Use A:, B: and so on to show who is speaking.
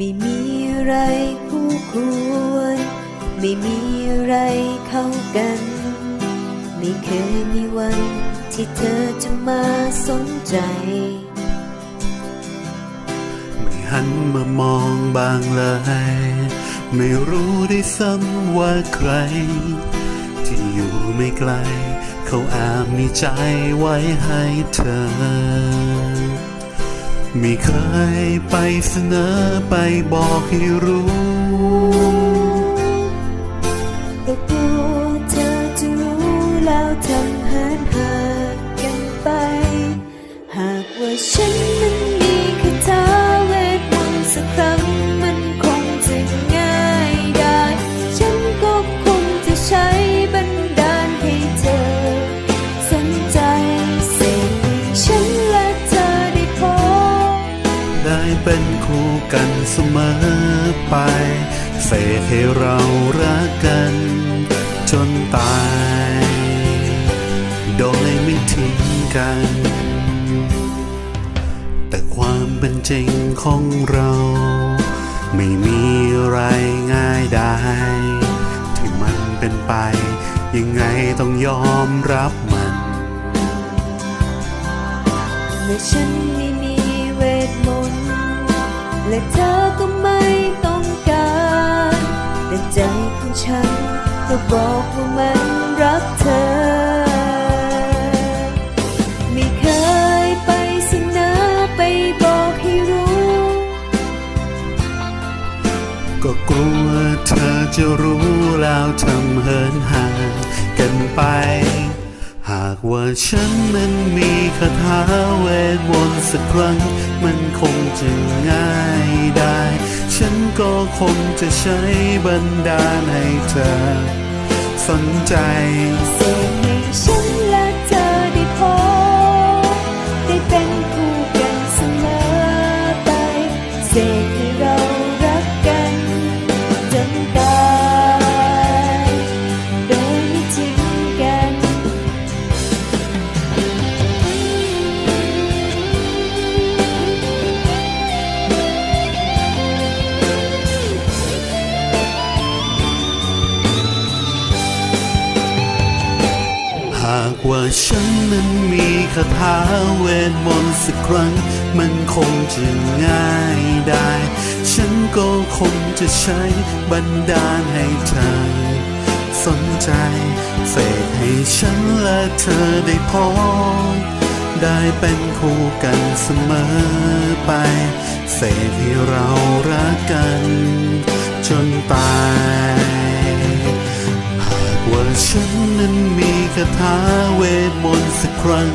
A: ไม่มีอะไรคู่ควร ไม่มีอะไรเข้ากัน ไม่เคยมีวันที่เธอจะมาสนใจ
B: ไม่หันมามองบางเลย ไม่รู้ได้ซ้ำว่าใคร ที่อยู่ไม่ไกล เขาแอบมีใจไว้ให้เธอ ไม่เคยไปเสนอไปบอกให้รู้
A: เป็นคู่กันเส
B: มอไป เสกให้เรารักกัน จนตาย โดยไม่ทิ้งกัน แต่ความเป็นจริงของเรา ไม่มีอะไรง่ายได้ ที่มันเป็นไป ยังไงต้องยอมรับมัน
A: เมื่อฉันไม่มีเวทมนต์ และเธอก็ไม่ต้องการ แต่ใจของฉันก็บอกว่ามันรักเธอ ไม่เคยไปเสนอไปบอกให้รู้
B: ก็กลัวเธอจะรู้แล้วทำเหินห่างกันไป หากว่าฉันนั้นมีคาถาเวทมนต์สักครั้ง มันคงจะง่ายได้ ฉันก็คงจะใช้บันดาลให้เธอ สนใจ
A: เสกให้ฉันและเธอได้พบได้เป็นคู่กันเสมอไปเสกาก
B: ว่าฉันนั้นมีคาถาเวทมนต์สักครั้ง มันคงจะง่ายได้ ฉันก็คงจะใช้บันดาลให้เธอ สนใจเสกให้ฉันและเธอได้พบได้เป็นคู่กันเสมอไป เสกให้เรารักกัน จนตาย หากว่าฉันนั้นมี คาถาเวทมนต์สักครั้ง